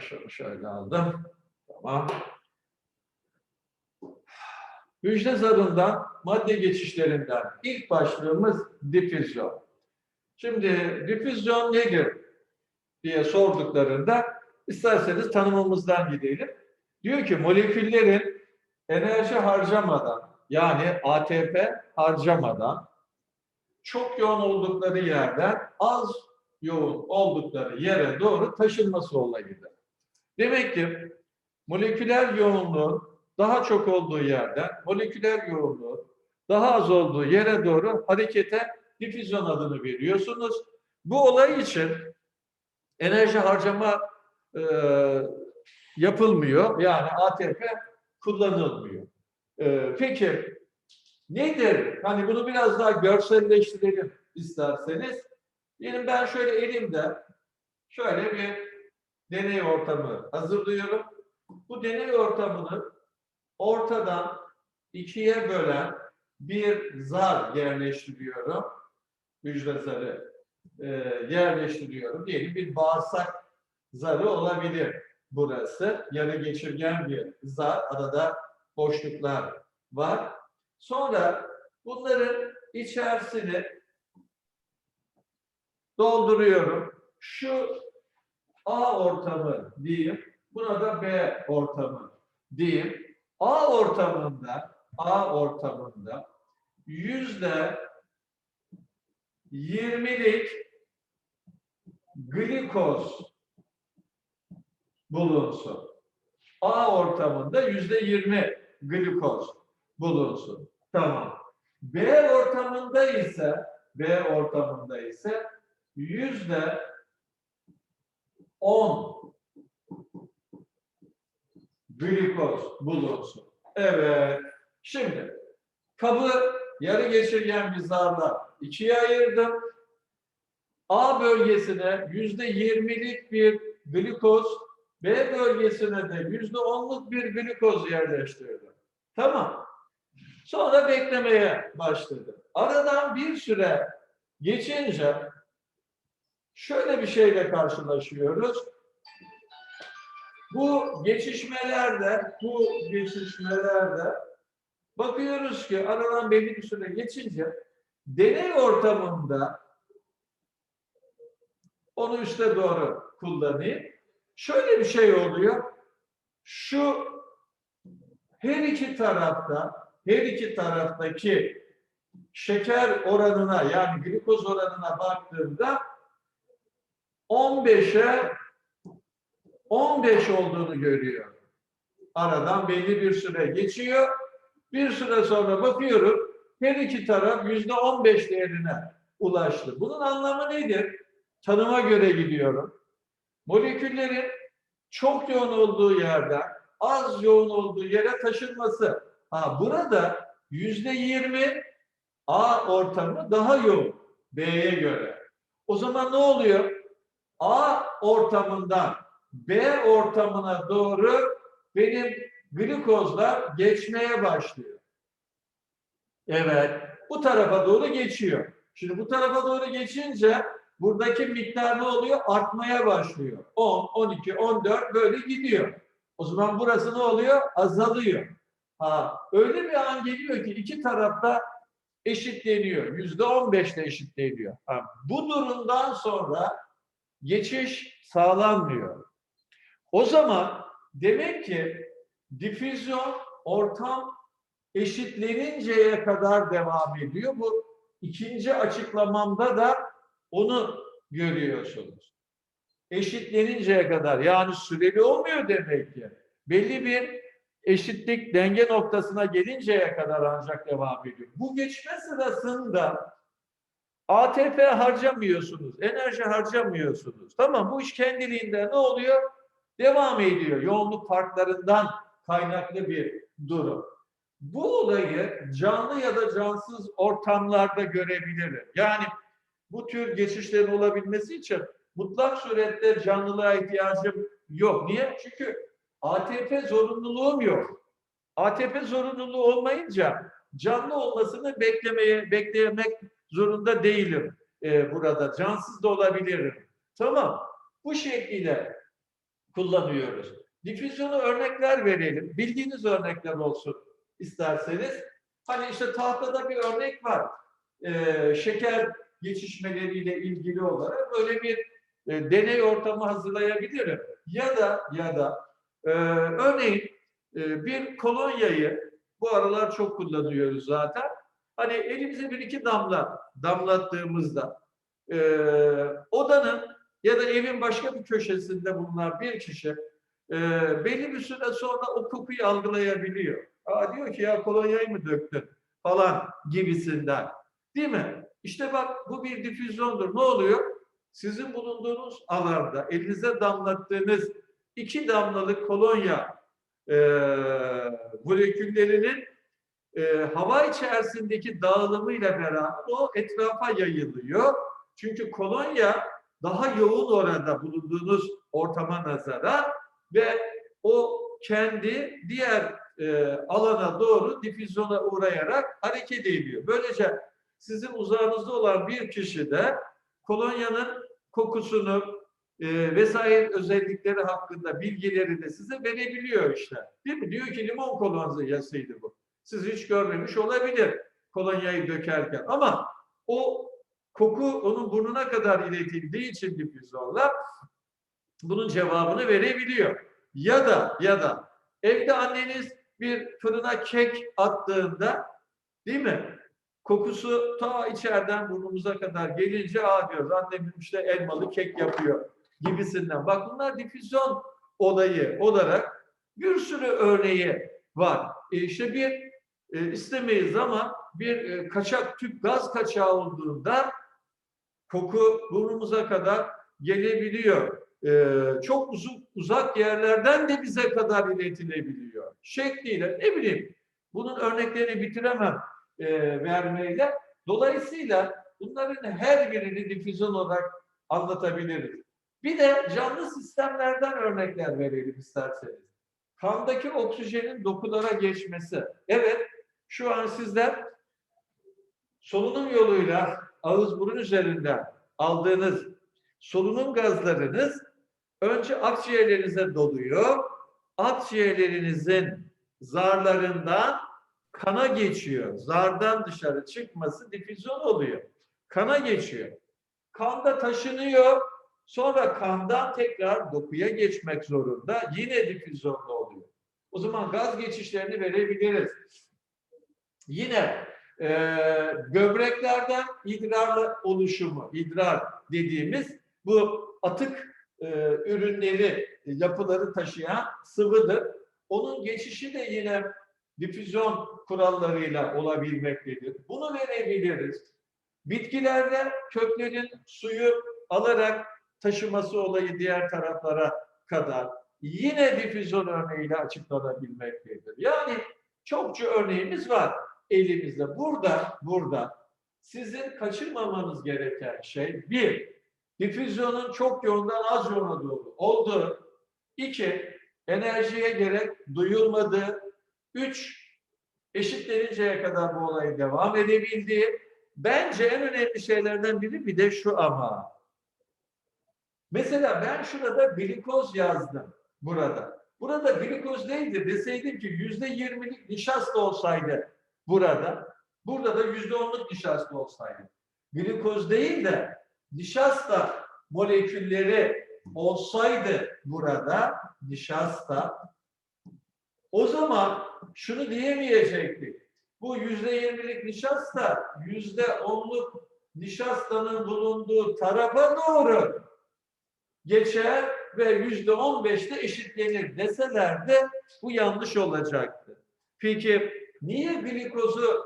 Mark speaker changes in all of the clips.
Speaker 1: Şöyle, şöyle aldım. Tamam. Hücre zarından madde geçişlerinden ilk başlığımız difüzyon. Şimdi difüzyon nedir diye sorduklarında isterseniz tanımımızdan gidelim. Diyor ki moleküllerin enerji harcamadan yani ATP harcamadan çok yoğun oldukları yerden az yoğun oldukları yere doğru taşınması olayıdır. Demek ki moleküler yoğunluğun daha çok olduğu yerden moleküler yoğunluğun daha az olduğu yere doğru harekete difüzyon adını veriyorsunuz. Bu olay için enerji harcama e, yapılmıyor. Yani ATP kullanılmıyor. E, peki nedir? Hani bunu biraz daha görselleştirelim isterseniz. Diyelim ben şöyle elimde şöyle bir deney ortamı hazırlıyorum. Bu deney ortamını ortadan ikiye bölen bir zar yerleştiriyorum. Hücre zarı e, yerleştiriyorum. Diyelim bir bağırsak zarı olabilir burası. Yarı geçirgen bir zar. Arada boşluklar var. Sonra bunların içerisini dolduruyorum. Şu A ortamı diyeyim. Buna da B ortamı diyeyim. A ortamında A ortamında yüzde yirmilik glikoz bulunsun. A ortamında yüzde yirmi glikoz bulunsun. Tamam. B ortamında ise B ortamında ise yüzde on glikoz bulunsun. Evet. Şimdi kabı yarı geçirgen bir zarla ikiye ayırdım. A bölgesine yüzde yirmilik bir glikoz, B bölgesine de yüzde onluk bir glikoz yerleştirdim. Tamam. Sonra beklemeye başladım. Aradan bir süre geçince şöyle bir şeyle karşılaşıyoruz. Bu geçişmelerde, bu geçişmelerde bakıyoruz ki aradan belli bir süre geçince deney ortamında onu üste doğru kullanayım. Şöyle bir şey oluyor. Şu her iki tarafta, her iki taraftaki şeker oranına yani glikoz oranına baktığımda 15'e 15 olduğunu görüyor. Aradan belli bir süre geçiyor. Bir süre sonra bakıyorum her iki taraf yüzde 15 değerine ulaştı. Bunun anlamı nedir? Tanıma göre gidiyorum. Moleküllerin çok yoğun olduğu yerden az yoğun olduğu yere taşınması. Ha, burada yüzde 20 A ortamı daha yoğun B'ye göre. O zaman ne oluyor? A ortamından B ortamına doğru benim glikozlar geçmeye başlıyor. Evet, bu tarafa doğru geçiyor. Şimdi bu tarafa doğru geçince buradaki miktar ne oluyor? Artmaya başlıyor. 10, 12, 14 böyle gidiyor. O zaman burası ne oluyor? Azalıyor. Ha, öyle bir an geliyor ki iki tarafta eşitleniyor. Yüzde 15 ile eşitleniyor. Ha, bu durumdan sonra geçiş sağlanmıyor. O zaman demek ki difüzyon ortam eşitleninceye kadar devam ediyor. Bu ikinci açıklamamda da onu görüyorsunuz. Eşitleninceye kadar yani süreli olmuyor demek ki. Belli bir eşitlik denge noktasına gelinceye kadar ancak devam ediyor. Bu geçme sırasında ATP harcamıyorsunuz, enerji harcamıyorsunuz. Tamam bu iş kendiliğinden ne oluyor? Devam ediyor. Yoğunluk farklarından kaynaklı bir durum. Bu olayı canlı ya da cansız ortamlarda görebilirim. Yani bu tür geçişlerin olabilmesi için mutlak surette canlılığa ihtiyacım yok. Niye? Çünkü ATP zorunluluğum yok. ATP zorunluluğu olmayınca canlı olmasını beklemeye beklemek zorunda değilim e, burada. Cansız da olabilirim. Tamam. Bu şekilde kullanıyoruz. Difüzyonu örnekler verelim. Bildiğiniz örnekler olsun isterseniz. Hani işte tahtada bir örnek var. Ee, şeker geçişmeleriyle ilgili olarak böyle bir e, deney ortamı hazırlayabilirim. Ya da ya da e, örneğin e, bir kolonyayı bu aralar çok kullanıyoruz zaten. Hani elimize bir iki damla damlattığımızda e, odanın ya da evin başka bir köşesinde bulunan bir kişi e, belli bir süre sonra o kokuyu algılayabiliyor. Aa diyor ki ya kolonyayı mı döktün falan gibisinden. Değil mi? İşte bak bu bir difüzyondur. Ne oluyor? Sizin bulunduğunuz alanda elinize damlattığınız iki damlalık kolonya e, moleküllerinin e, hava içerisindeki dağılımıyla beraber o etrafa yayılıyor. Çünkü kolonya daha yoğun orada bulunduğunuz ortama nazaran ve o kendi diğer e, alana doğru difüzyona uğrayarak hareket ediyor. Böylece sizin uzağınızda olan bir kişi de kolonyanın kokusunu e, vesaire özellikleri hakkında bilgileri de size verebiliyor işte. Değil mi? Diyor ki limon kolonyasıydı bu. Siz hiç görmemiş olabilir kolonyayı dökerken ama o koku onun burnuna kadar iletildiği için difüzyonla bunun cevabını verebiliyor. Ya da ya da evde anneniz bir fırına kek attığında değil mi? Kokusu ta içeriden burnumuza kadar gelince aa diyoruz annem işte elmalı kek yapıyor gibisinden. Bak bunlar difüzyon olayı olarak bir sürü örneği var. E işte bir e, istemeyiz ama bir e, kaçak tüp gaz kaçağı olduğunda koku burnumuza kadar gelebiliyor. E, çok uzun uzak yerlerden de bize kadar iletilebiliyor. Şekliyle ne bileyim bunun örneklerini bitiremem e, vermeyle. Dolayısıyla bunların her birini difüzyon olarak anlatabiliriz. Bir de canlı sistemlerden örnekler verelim isterseniz. Kandaki oksijenin dokulara geçmesi. Evet, şu an sizler solunum yoluyla ağız burun üzerinden aldığınız solunum gazlarınız önce akciğerlerinize doluyor. Akciğerlerinizin zarlarından kana geçiyor. Zardan dışarı çıkması difüzyon oluyor. Kana geçiyor. Kanda taşınıyor. Sonra kandan tekrar dokuya geçmek zorunda. Yine difüzyonda oluyor. O zaman gaz geçişlerini verebiliriz. Yine e, böbreklerden idrar oluşumu, idrar dediğimiz bu atık e, ürünleri, yapıları taşıyan sıvıdır. Onun geçişi de yine difüzyon kurallarıyla olabilmektedir. Bunu verebiliriz. Bitkilerde köklerin suyu alarak taşıması olayı diğer taraflara kadar yine difüzyon örneğiyle açıklanabilmektedir. Yani çokça örneğimiz var elimizde. Burada, burada sizin kaçırmamanız gereken şey bir, difüzyonun çok yoğundan az yoğuna doğru olduğu. iki enerjiye gerek duyulmadığı. Üç, eşitleninceye kadar bu olayın devam edebildiği. Bence en önemli şeylerden biri bir de şu ama. Mesela ben şurada glikoz yazdım burada. Burada glikoz neydi deseydim ki yüzde yirmilik nişasta olsaydı burada. Burada da yüzde onluk nişasta olsaydı. Glikoz değil de nişasta molekülleri olsaydı burada nişasta o zaman şunu diyemeyecektik. Bu yüzde yirmilik nişasta yüzde onluk nişastanın bulunduğu tarafa doğru geçer ve yüzde on beşte eşitlenir deseler de bu yanlış olacaktı. Peki niye glikozu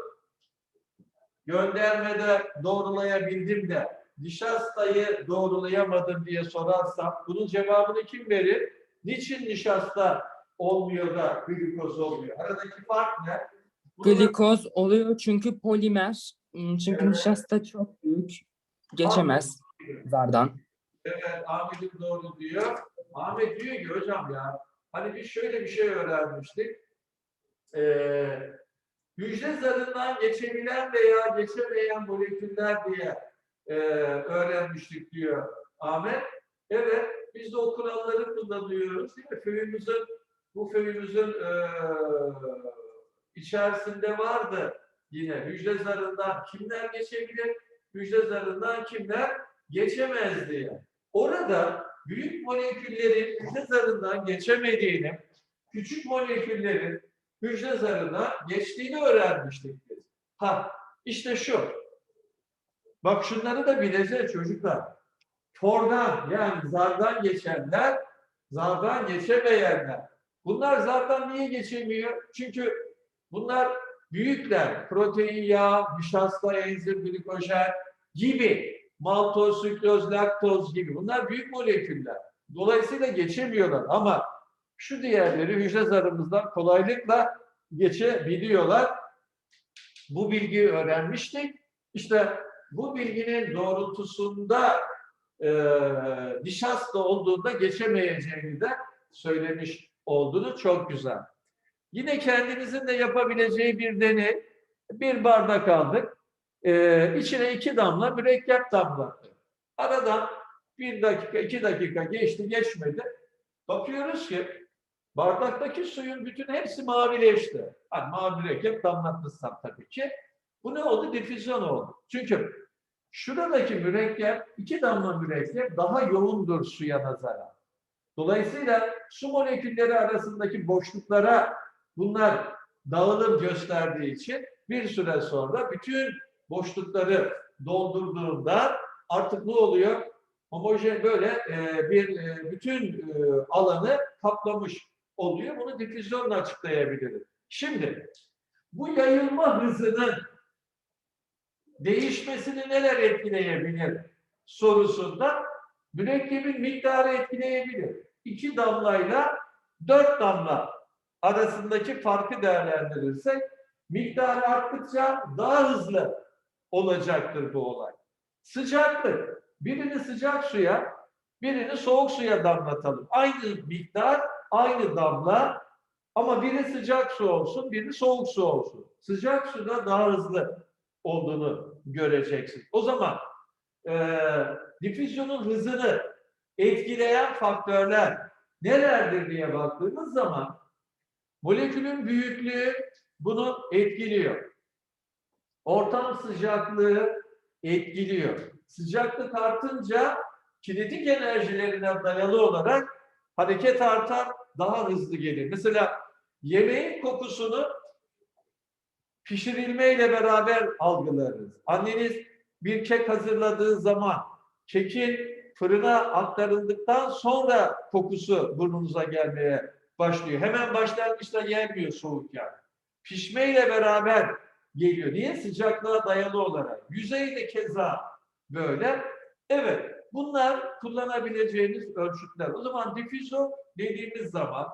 Speaker 1: göndermede doğrulayabildim de nişastayı doğrulayamadım diye sorarsam bunun cevabını kim verir? Niçin nişasta olmuyor da glikoz olmuyor? Aradaki fark ne? Bunu da-
Speaker 2: Glikoz oluyor çünkü polimer. Hmm, Çünkü nişasta çok büyük. Geçemez zardan.
Speaker 1: Evet, Ahmet'im doğru diyor. Ahmet diyor ki hocam ya hani biz şöyle bir şey öğrenmiştik. Ee, hücre zarından geçebilen veya geçemeyen moleküller diye e, öğrenmiştik diyor Ahmet. Evet, biz de o kuralları kullanıyoruz değil mi? Köyümüzün, bu köyümüzün eee içerisinde vardı yine hücre zarından kimler geçebilir, hücre zarından kimler geçemez diye. Orada büyük moleküllerin hücre zarından geçemediğini, küçük moleküllerin hücre zarına geçtiğini öğrenmiştik biz. Ha, işte şu. Bak şunları da bileceğiz çocuklar. Tordan yani zardan geçenler, zardan geçemeyenler. Bunlar zardan niye geçemiyor? Çünkü bunlar büyükler. Protein, yağ, nişasta, enzim, glikojen gibi. Maltoz, sükroz, laktoz gibi. Bunlar büyük moleküller. Dolayısıyla geçemiyorlar ama şu diğerleri hücre zarımızdan kolaylıkla geçebiliyorlar. Bu bilgiyi öğrenmiştik. İşte bu bilginin doğrultusunda e, nişasta olduğunda geçemeyeceğini de söylemiş olduğunu çok güzel. Yine kendinizin de yapabileceği bir deney. Bir bardak aldık. E, içine iki damla mürekkep damlattık. Aradan bir dakika, iki dakika geçti, geçmedi. Bakıyoruz ki bardaktaki suyun bütün hepsi mavileşti. Hani mavi mürekkep damlatmışsam tabii ki. Bu ne oldu? Difüzyon oldu. Çünkü şuradaki mürekkep, iki damla mürekkep daha yoğundur suya nazaran. Dolayısıyla su molekülleri arasındaki boşluklara bunlar dağılım gösterdiği için bir süre sonra bütün boşlukları doldurduğunda artık ne oluyor? Homojen böyle e, bir e, bütün e, alanı kaplamış oluyor. Bunu difüzyonla açıklayabiliriz. Şimdi bu yayılma hızının değişmesini neler etkileyebilir sorusunda mürekkebin miktarı etkileyebilir. İki damlayla dört damla arasındaki farkı değerlendirirsek miktarı arttıkça daha hızlı olacaktır bu olay. Sıcaklık. Birini sıcak suya, birini soğuk suya damlatalım. Aynı miktar, aynı damla ama biri sıcak su olsun, biri soğuk su olsun. Sıcak suda daha hızlı olduğunu göreceksin. O zaman e, difüzyonun hızını etkileyen faktörler nelerdir diye baktığımız zaman molekülün büyüklüğü bunu etkiliyor. Ortam sıcaklığı etkiliyor. Sıcaklık artınca kinetik enerjilerine dayalı olarak hareket artar, daha hızlı gelir. Mesela yemeğin kokusunu pişirilmeyle beraber algılarız. Anneniz bir kek hazırladığı zaman kekin fırına aktarıldıktan sonra kokusu burnunuza gelmeye başlıyor. Hemen başlangıçta yenmiyor soğukken. Pişmeyle beraber geliyor. Niye? Sıcaklığa dayalı olarak. Yüzey de keza böyle. Evet, bunlar kullanabileceğiniz ölçütler. O zaman difüzyon dediğimiz zaman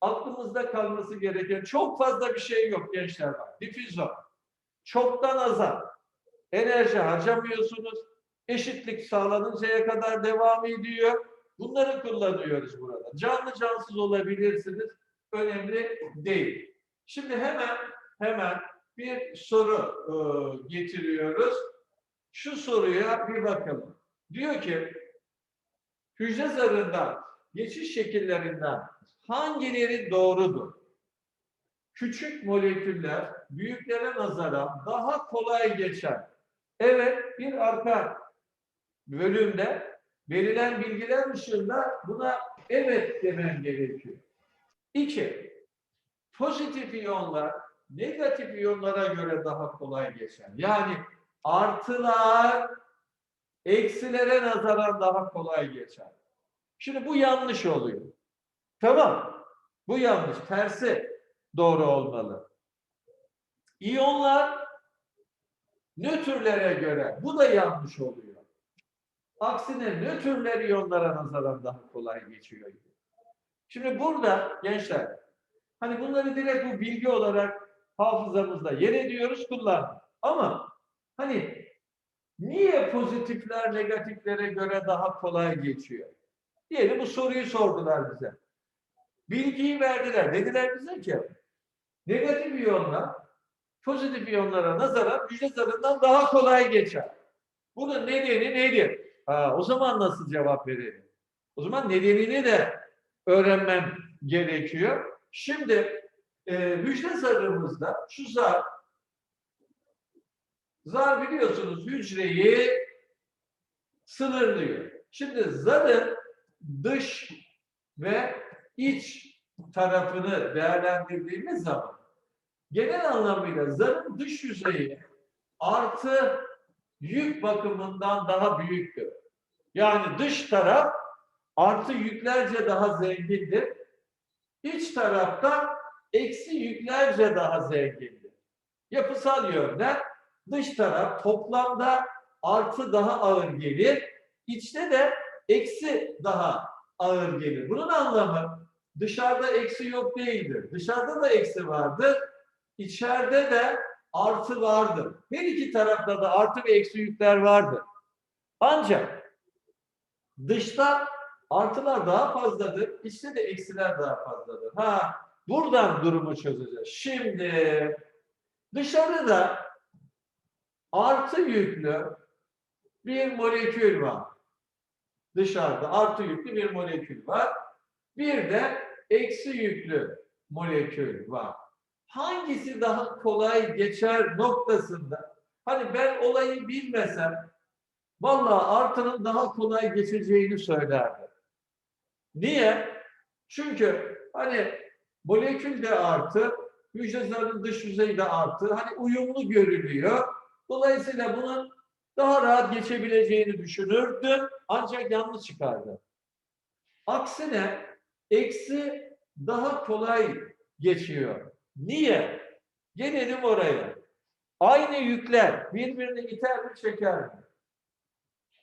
Speaker 1: aklımızda kalması gereken çok fazla bir şey yok gençler var. Difüzyon. Çoktan aza. Enerji harcamıyorsunuz. Eşitlik sağlanıncaya kadar devam ediyor. Bunları kullanıyoruz burada. Canlı cansız olabilirsiniz. Önemli değil. Şimdi hemen hemen bir soru e, getiriyoruz. Şu soruya bir bakalım. Diyor ki hücre zarından geçiş şekillerinden hangileri doğrudur? Küçük moleküller büyüklere nazaran daha kolay geçer. Evet, bir arka bölümde verilen bilgiler dışında buna evet demen gerekiyor. İki, pozitif iyonlar negatif iyonlara göre daha kolay geçer. Yani artılar eksilere nazaran daha kolay geçer. Şimdi bu yanlış oluyor. Tamam. Bu yanlış. Tersi doğru olmalı. İyonlar nötrlere göre bu da yanlış oluyor. Aksine nötrler iyonlara nazaran daha kolay geçiyor. Şimdi burada gençler hani bunları direkt bu bilgi olarak hafızamızda yer ediyoruz, kullandık. Ama hani niye pozitifler negatiflere göre daha kolay geçiyor? Diyelim bu soruyu sordular bize. Bilgiyi verdiler. Dediler bize ki negatif iyonlar pozitif iyonlara nazaran hücre zarından daha kolay geçer. Bunun nedeni nedir? Ha, o zaman nasıl cevap verelim? O zaman nedenini de öğrenmem gerekiyor. Şimdi e, müjde zarımızda şu zar zar biliyorsunuz hücreyi sınırlıyor. Şimdi zarın dış ve iç tarafını değerlendirdiğimiz zaman genel anlamıyla zarın dış yüzeyi artı yük bakımından daha büyüktür. Yani dış taraf artı yüklerce daha zengindir. İç tarafta eksi yüklerce daha zengindir. Yapısal yönden dış taraf toplamda artı daha ağır gelir. İçte de eksi daha ağır gelir. Bunun anlamı dışarıda eksi yok değildir. Dışarıda da eksi vardır. İçeride de artı vardır. Her iki tarafta da artı ve eksi yükler vardır. Ancak dışta artılar daha fazladır, içte de eksiler daha fazladır. Ha, buradan durumu çözeceğiz. Şimdi dışarıda artı yüklü bir molekül var. Dışarıda artı yüklü bir molekül var. Bir de eksi yüklü molekül var. Hangisi daha kolay geçer noktasında? Hani ben olayı bilmesem vallahi artının daha kolay geçeceğini söylerdim. Niye? Çünkü hani molekül de artı, hücre zarının dış yüzeyi de artı. Hani uyumlu görülüyor. Dolayısıyla bunun daha rahat geçebileceğini düşünürdüm. Ancak yanlış çıkardı. Aksine eksi daha kolay geçiyor. Niye? Gelelim oraya. Aynı yükler birbirini iter mi çeker mi?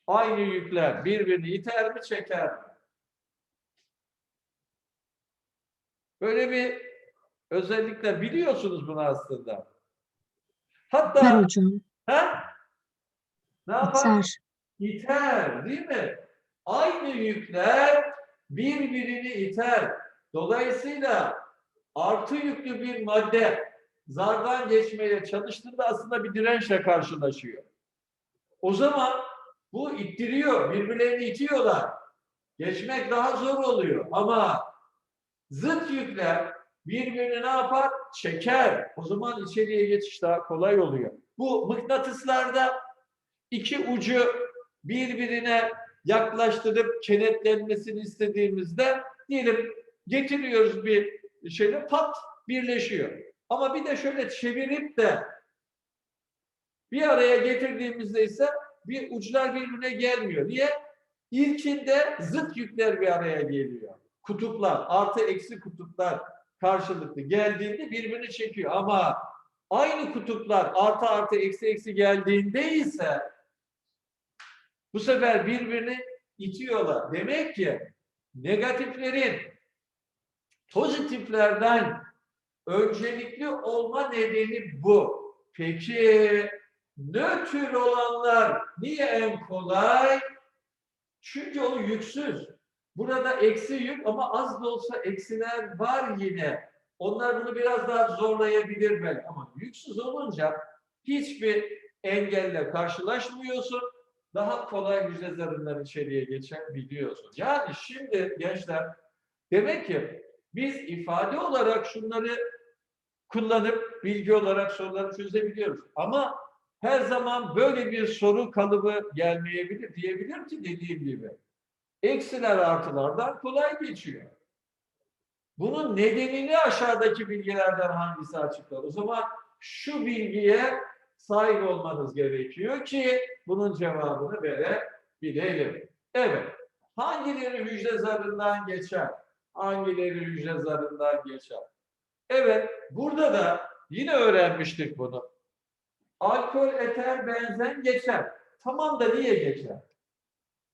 Speaker 1: Aynı yükler birbirini iter mi çeker mi? Böyle bir özellikle biliyorsunuz bunu aslında. Hatta
Speaker 3: hocam.
Speaker 1: Ha? Ne yapar?
Speaker 3: İter.
Speaker 1: İter değil mi? Aynı yükler birbirini iter. Dolayısıyla artı yüklü bir madde zardan geçmeye çalıştığında aslında bir dirençle karşılaşıyor. O zaman bu ittiriyor, birbirlerini itiyorlar. Geçmek daha zor oluyor ama zıt yükler birbirini ne yapar? Çeker. O zaman içeriye geçiş daha kolay oluyor. Bu mıknatıslarda iki ucu birbirine yaklaştırıp kenetlenmesini istediğimizde diyelim getiriyoruz bir şeyle pat birleşiyor. Ama bir de şöyle çevirip de bir araya getirdiğimizde ise bir uçlar birbirine gelmiyor. Niye? İlkinde zıt yükler bir araya geliyor. Kutuplar, artı eksi kutuplar karşılıklı geldiğinde birbirini çekiyor. Ama aynı kutuplar artı artı eksi eksi geldiğinde ise bu sefer birbirini itiyorlar. Demek ki negatiflerin pozitiflerden öncelikli olma nedeni bu. Peki nötr olanlar niye en kolay? Çünkü o yüksüz. Burada eksi yük ama az da olsa eksiler var yine. Onlar bunu biraz daha zorlayabilir belki ama yüksüz olunca hiçbir engelle karşılaşmıyorsun. Daha kolay hücre zarından içeriye geçebiliyorsun. Yani şimdi gençler demek ki biz ifade olarak şunları kullanıp bilgi olarak soruları çözebiliyoruz. Ama her zaman böyle bir soru kalıbı gelmeyebilir. Diyebilir ki dediğim gibi. Eksiler artılardan kolay geçiyor. Bunun nedenini aşağıdaki bilgilerden hangisi açıklar? O zaman şu bilgiye sahip olmanız gerekiyor ki bunun cevabını verebilelim. Evet. Hangileri hücre zarından geçer? Hangileri hücre zarından geçer? Evet. Burada da yine öğrenmiştik bunu. Alkol, eter, benzen geçer. Tamam da niye geçer?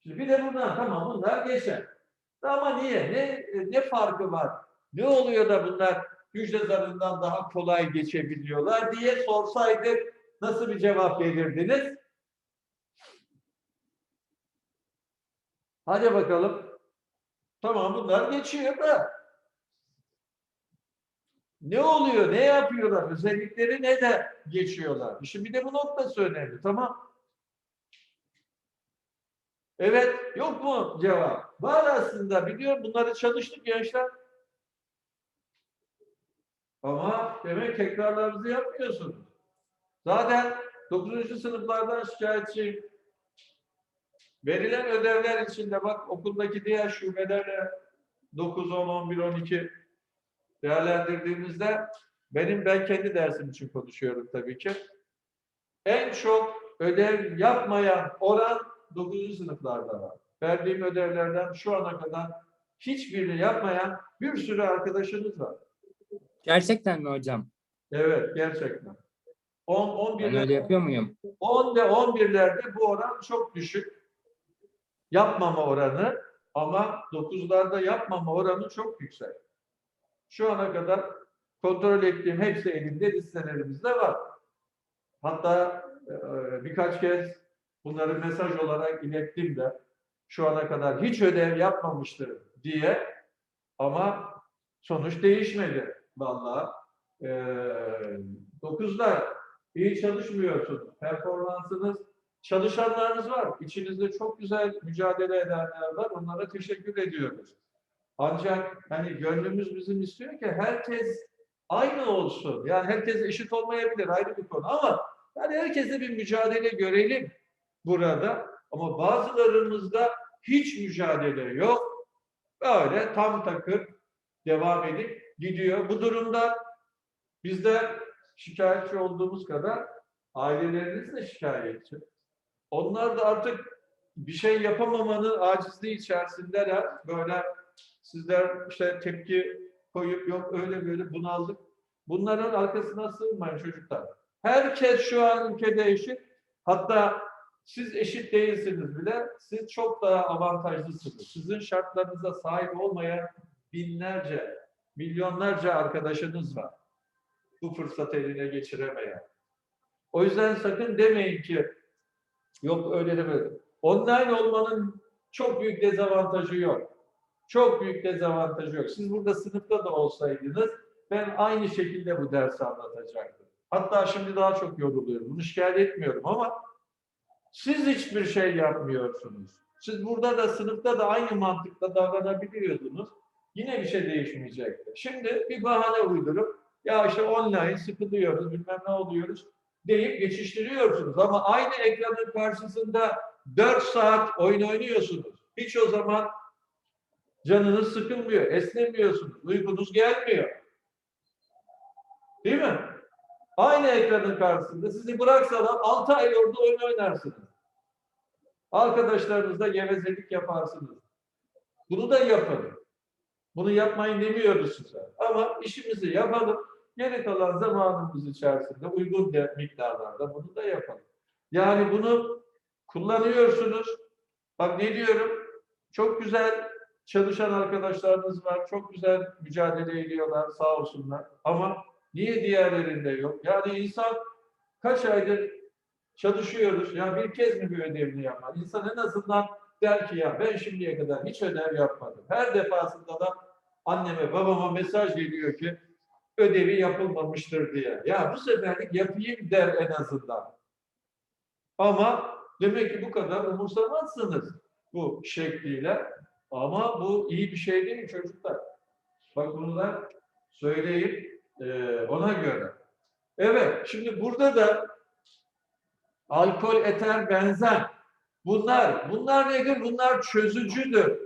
Speaker 1: Şimdi bir de bunlar tamam bunlar geçer. Ama niye? Ne, ne farkı var? Ne oluyor da bunlar hücre zarından daha kolay geçebiliyorlar diye sorsaydık nasıl bir cevap verirdiniz? Hadi bakalım. Tamam bunlar geçiyor da. Ne oluyor? Ne yapıyorlar? Özellikleri ne de geçiyorlar? Şimdi bir de bu noktası önemli. Tamam. Evet. Yok mu cevap? Var aslında biliyorum bunları çalıştık gençler. Ama demek tekrarlarınızı yapmıyorsunuz. Zaten 9. sınıflardan şikayetçiyim. Verilen ödevler içinde bak okuldaki diğer şubelerle 9, 10, 11, 12 değerlendirdiğimizde benim ben kendi dersim için konuşuyorum tabii ki. En çok ödev yapmayan oran 9. sınıflarda var. Verdiğim ödevlerden şu ana kadar hiçbirini yapmayan bir sürü arkadaşınız var.
Speaker 2: Gerçekten mi hocam?
Speaker 1: Evet, gerçekten. 10, 11,
Speaker 2: Ben öyle yapıyor muyum?
Speaker 1: 10 ve 11'lerde bu oran çok düşük. Yapmama oranı ama 9'larda yapmama oranı çok yüksek. Şu ana kadar kontrol ettiğim hepsi elimde listelerimizde var. Hatta e, birkaç kez bunları mesaj olarak ilettim de şu ana kadar hiç ödev yapmamıştı diye ama sonuç değişmedi vallahi. E, 9'lar iyi çalışmıyorsunuz. Performansınız, çalışanlarınız var. İçinizde çok güzel mücadele edenler var. Onlara teşekkür ediyoruz. Ancak hani gönlümüz bizim istiyor ki herkes aynı olsun. Yani herkes eşit olmayabilir ayrı bir konu ama yani herkese bir mücadele görelim burada. Ama bazılarımızda hiç mücadele yok. Böyle tam takır devam edip gidiyor. Bu durumda biz de şikayetçi olduğumuz kadar aileleriniz de şikayetçi. Onlar da artık bir şey yapamamanın acizliği içerisindeler. Böyle sizler işte tepki koyup yok öyle böyle bunaldık. Bunların arkasına sığınmayın çocuklar. Herkes şu an ülkede eşit. Hatta siz eşit değilsiniz bile. Siz çok daha avantajlısınız. Sizin şartlarınıza sahip olmayan binlerce, milyonlarca arkadaşınız var. Bu fırsatı eline geçiremeyen. O yüzden sakın demeyin ki yok öyle deme. Online olmanın çok büyük dezavantajı yok. Çok büyük dezavantajı yok. Siz burada sınıfta da olsaydınız ben aynı şekilde bu dersi anlatacaktım. Hatta şimdi daha çok yoruluyorum. Bunu şikayet etmiyorum ama siz hiçbir şey yapmıyorsunuz. Siz burada da sınıfta da aynı mantıkla davranabiliyordunuz. Yine bir şey değişmeyecekti. Şimdi bir bahane uydurup ya işte online sıkılıyoruz, bilmem ne oluyoruz deyip geçiştiriyorsunuz. Ama aynı ekranın karşısında 4 saat oyun oynuyorsunuz. Hiç o zaman canınız sıkılmıyor, esnemiyorsunuz, uykunuz gelmiyor. Değil mi? Aynı ekranın karşısında sizi bıraksalar 6 ay orada oyun oynarsınız. Arkadaşlarınızla gevezelik yaparsınız. Bunu da yapın. Bunu yapmayın demiyoruz size. Ama işimizi yapalım. Geri kalan zamanımız içerisinde uygun miktarlarda bunu da yapalım. Yani bunu kullanıyorsunuz. Bak ne diyorum? Çok güzel çalışan arkadaşlarınız var. Çok güzel mücadele ediyorlar sağ olsunlar. Ama niye diğerlerinde yok? Yani insan kaç aydır çalışıyoruz. Ya bir kez mi bir ödevini yapmadı? İnsan en azından der ki ya ben şimdiye kadar hiç ödev yapmadım. Her defasında da anneme babama mesaj geliyor ki ödevi yapılmamıştır diye. Ya bu seferlik yapayım der en azından. Ama demek ki bu kadar umursamazsınız bu şekliyle. Ama bu iyi bir şey değil çocuklar. Bak bunu da söyleyip e, ona göre. Evet, şimdi burada da alkol, eter, benzen. Bunlar, bunlar nedir? Bunlar çözücüdür.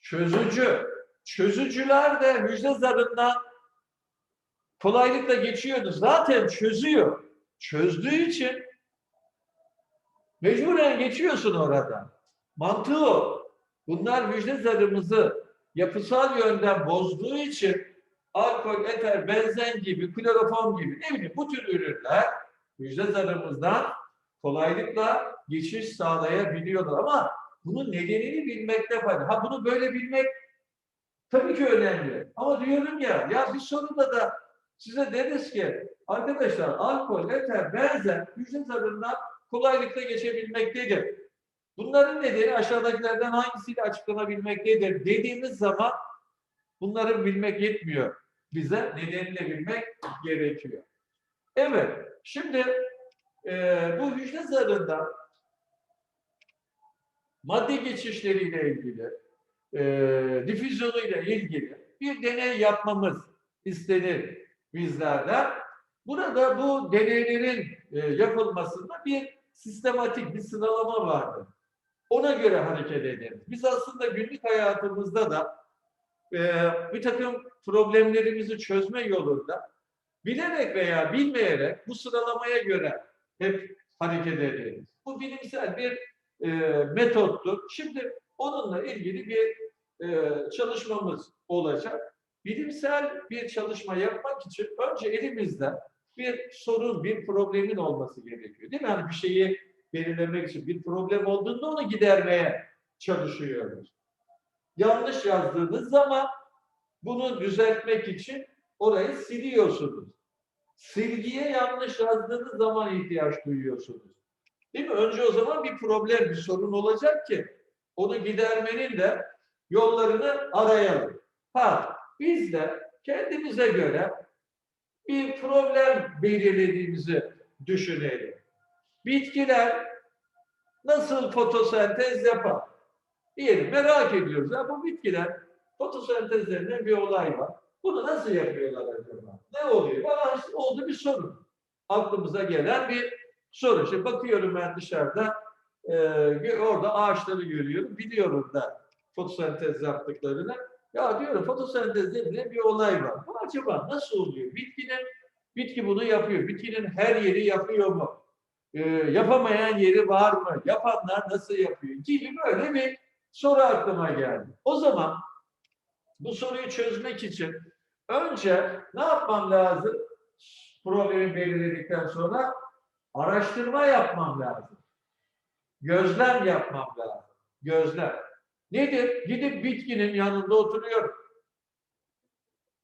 Speaker 1: Çözücü. Çözücüler de müjde zarından kolaylıkla geçiyordu. Zaten çözüyor. Çözdüğü için mecburen geçiyorsun oradan. Mantığı o. Bunlar müjde zarımızı yapısal yönden bozduğu için alkol, eter, benzen gibi, kloroform gibi ne bileyim bu tür ürünler müjde zarımızdan kolaylıkla geçiş sağlayabiliyorlar. Ama bunun nedenini bilmekte fayda. Ha bunu böyle bilmek tabii ki önemli. Ama diyorum ya, ya bir sorunda da size deriz ki arkadaşlar alkol, eter, benzer müjde zarından kolaylıkla geçebilmektedir. Bunların nedeni aşağıdakilerden hangisiyle açıklanabilmektedir dediğimiz zaman bunları bilmek yetmiyor. Bize nedenini bilmek gerekiyor. Evet, şimdi e, bu hücre zarında madde geçişleriyle ilgili, e, difüzyonuyla ilgili bir deney yapmamız istenir bizlerden. Burada bu deneylerin e, yapılmasında bir sistematik bir sıralama vardır. Ona göre hareket ederiz. Biz aslında günlük hayatımızda da e, bir takım problemlerimizi çözme yolunda bilerek veya bilmeyerek bu sıralamaya göre hep hareket ederiz. Bu bilimsel bir e, metottur. Şimdi onunla ilgili bir e, çalışmamız olacak. Bilimsel bir çalışma yapmak için önce elimizde bir sorun, bir problemin olması gerekiyor. Değil mi? Yani bir şeyi belirlemek için bir problem olduğunda onu gidermeye çalışıyoruz. Yanlış yazdığınız zaman bunu düzeltmek için orayı siliyorsunuz. Silgiye yanlış yazdığınız zaman ihtiyaç duyuyorsunuz. Değil mi? Önce o zaman bir problem, bir sorun olacak ki onu gidermenin de yollarını arayalım. Ha, biz de kendimize göre bir problem belirlediğimizi düşünelim. Bitkiler nasıl fotosentez yapar? Diyelim merak ediyoruz. Ya bu bitkiler fotosentezlerinde bir olay var. Bunu nasıl yapıyorlar acaba? Ne oluyor? Bana işte oldu bir sorun. Aklımıza gelen bir soru. Şimdi bakıyorum ben dışarıda e, orada ağaçları görüyorum. Biliyorum da fotosentez yaptıklarını. Ya diyorum fotosentezde bile bir olay var. Bu acaba nasıl oluyor? Bitkinin bitki bunu yapıyor. Bitkinin her yeri yapıyor mu? E, yapamayan yeri var mı? Yapanlar nasıl yapıyor? Gibi böyle bir soru aklıma geldi. O zaman bu soruyu çözmek için önce ne yapmam lazım? Problemi belirledikten sonra araştırma yapmam lazım. Gözlem yapmam lazım. Gözlem. Nedir? Gidip bitkinin yanında oturuyorum.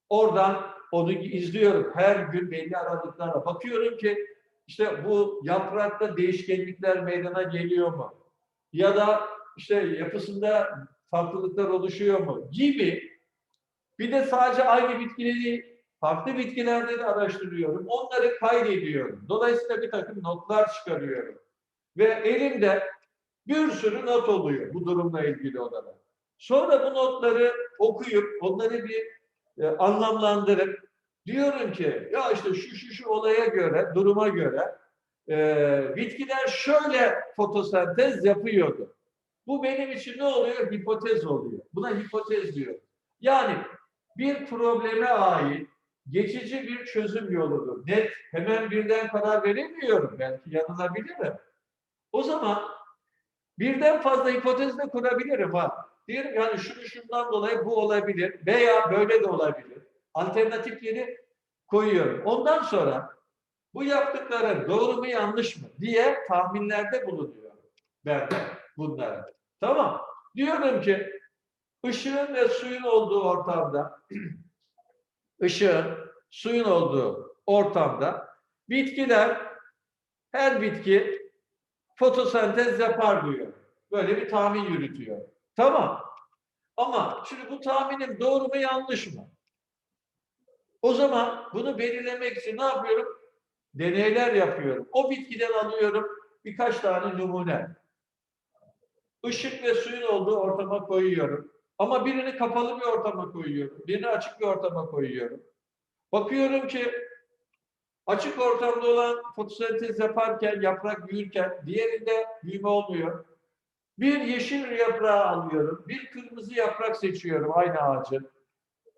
Speaker 1: Oradan onu izliyorum. Her gün belli aralıklarla. Bakıyorum ki işte bu yaprakta değişkenlikler meydana geliyor mu? Ya da işte yapısında farklılıklar oluşuyor mu? Gibi bir de sadece aynı bitkileri farklı bitkilerde de araştırıyorum. Onları kaydediyorum. Dolayısıyla bir takım notlar çıkarıyorum. Ve elimde bir sürü not oluyor bu durumla ilgili olarak. Sonra bu notları okuyup onları bir e, anlamlandırıp diyorum ki ya işte şu şu şu olaya göre, duruma göre e, bitkiler şöyle fotosentez yapıyordu. Bu benim için ne oluyor? Hipotez oluyor. Buna hipotez diyor. Yani bir probleme ait geçici bir çözüm yoludur. Net, hemen birden karar veremiyorum. Belki yanılabilirim. O zaman birden fazla hipotez de kurabilirim ha. Diyelim yani şunu şundan dolayı bu olabilir veya böyle de olabilir. Alternatifleri koyuyorum. Ondan sonra bu yaptıkları doğru mu yanlış mı diye tahminlerde bulunuyorum ben bunlara. Tamam. Diyorum ki ışığın ve suyun olduğu ortamda ışığın, suyun olduğu ortamda bitkiler her bitki fotosentez yapar diyor. Böyle bir tahmin yürütüyor. Tamam. Ama şimdi bu tahminim doğru mu yanlış mı? O zaman bunu belirlemek için ne yapıyorum? Deneyler yapıyorum. O bitkiden alıyorum birkaç tane numune. Işık ve suyun olduğu ortama koyuyorum. Ama birini kapalı bir ortama koyuyorum. Birini açık bir ortama koyuyorum. Bakıyorum ki açık ortamda olan fotosentez yaparken, yaprak büyürken diğerinde büyüme olmuyor. Bir yeşil yaprağı alıyorum. Bir kırmızı yaprak seçiyorum aynı ağacın.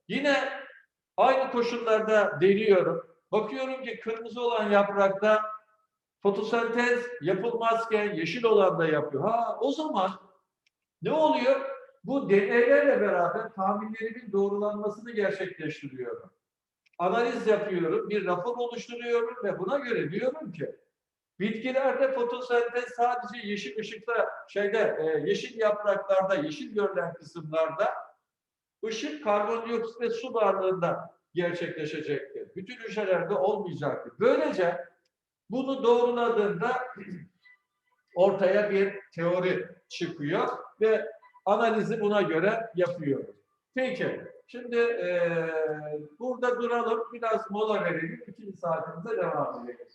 Speaker 1: Yine aynı koşullarda deniyorum. Bakıyorum ki kırmızı olan yaprakta fotosentez yapılmazken yeşil olan da yapıyor. Ha o zaman ne oluyor? Bu deneylerle beraber tahminlerimin doğrulanmasını gerçekleştiriyorum. Analiz yapıyorum, bir rapor oluşturuyorum ve buna göre diyorum ki bitkilerde fotosentez sadece yeşil ışıkta şeyde e, yeşil yapraklarda, yeşil görülen kısımlarda ışık, karbondioksit ve su varlığında gerçekleşecektir. Bütün hücrelerde olmayacaktır. Böylece bunu doğruladığında ortaya bir teori çıkıyor ve analizi buna göre yapıyoruz. Peki, şimdi eee, burada duralım, biraz mola verelim, ikinci saatimize devam edelim.